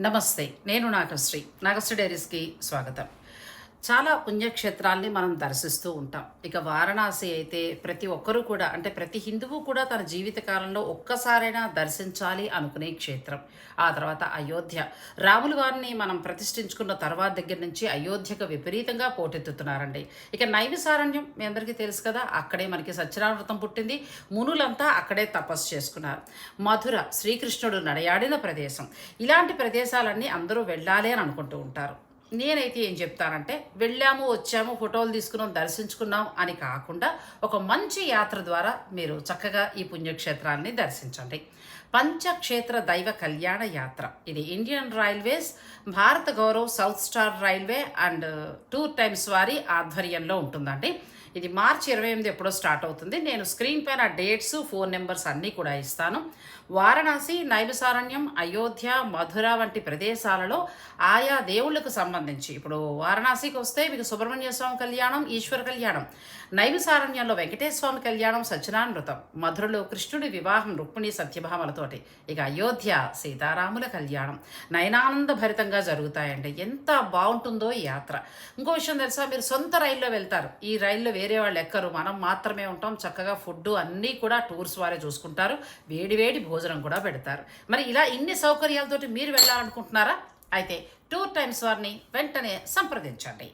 నమస్తే నేను నాగశ్రీ నాగశ్రీ డైరీస్కి స్వాగతం చాలా పుణ్యక్షేత్రాల్ని మనం దర్శిస్తూ ఉంటాం. ఇక వారణాసి అయితే ప్రతి ఒక్కరూ కూడా అంటే ప్రతి హిందువు కూడా తన జీవితకాలంలో ఒక్కసారైనా దర్శించాలి అనుకునే క్షేత్రం. ఆ తర్వాత అయోధ్య. రాములు వారిని మనం ప్రతిష్ఠించుకున్న తర్వాత దగ్గర నుంచి అయోధ్యకు విపరీతంగా పోటెత్తుతున్నారండి. ఇక నైవిసారణ్యం మీ అందరికీ తెలుసు కదా అక్కడే మనకి సత్యనామృతం పుట్టింది. మునులంతా అక్కడే తపస్సు చేసుకున్నారు. మధుర శ్రీకృష్ణుడు నడయాడిన ప్రదేశం. ఇలాంటి ప్రదేశాలన్నీ అందరూ వెళ్ళాలి అని అనుకుంటూ ఉంటారు. నేనైతే ఏం చెప్తానంటే వెళ్ళాము వచ్చాము ఫోటోలు తీసుకున్నాం దర్శించుకున్నాం అని కాకుండా ఒక మంచి యాత్ర ద్వారా మీరు చక్కగా ఈ పుణ్యక్షేత్రాన్ని దర్శించండి. పంచక్షేత్ర దైవ కళ్యాణ యాత్ర. ఇది Indian railways Bharat Gaurav south star railway and tour times వారి ఆధ్వర్యంలో ఉంటుందండి. ఇది మార్చి ఇరవై ఎనిమిది ఎప్పుడో స్టార్ట్ అవుతుంది. నేను స్క్రీన్ పైన డేట్స్ ఫోన్ నెంబర్స్ అన్నీ కూడా ఇస్తాను. వారణాసి నైమిసారణ్యం అయోధ్య మధుర వంటి ప్రదేశాలలో ఆయా దేవుళ్ళకు సంబంధించి ఇప్పుడు వారణాసికి వస్తే మీకు సుబ్రహ్మణ్య స్వామి కళ్యాణం ఈశ్వర కళ్యాణం నైమిసారణ్యంలో వెంకటేశ్వర స్వామి కళ్యాణం సత్యనారాయణృతం మధురలో కృష్ణుడి వివాహం రుక్మిణి సత్యభామలతోటి ఇక అయోధ్య సీతారాముల కళ్యాణం నయనానంద భరితంగా జరుగుతాయండి ఎంత బాగుంటుందో ఈ యాత్ర. ఇంకో విషయం తెలుసా? మీరు సొంత రైల్లో వెళ్తారు. ఈ రైల్లో వేరే వాళ్ళు ఎక్కరు. మనం మాత్రమే ఉంటాం. చక్కగా ఫుడ్ అన్నీ కూడా టూర్స్ వారే చూసుకుంటారు. వేడి వేడి భోజనం కూడా పెడతారు. మరి ఇలా ఇన్ని సౌకర్యాలతోటి మీరు వెళ్ళాలనుకుంటున్నారా? అయితే టూర్ టైమ్స్ వారిని వెంటనే సంప్రదించండి.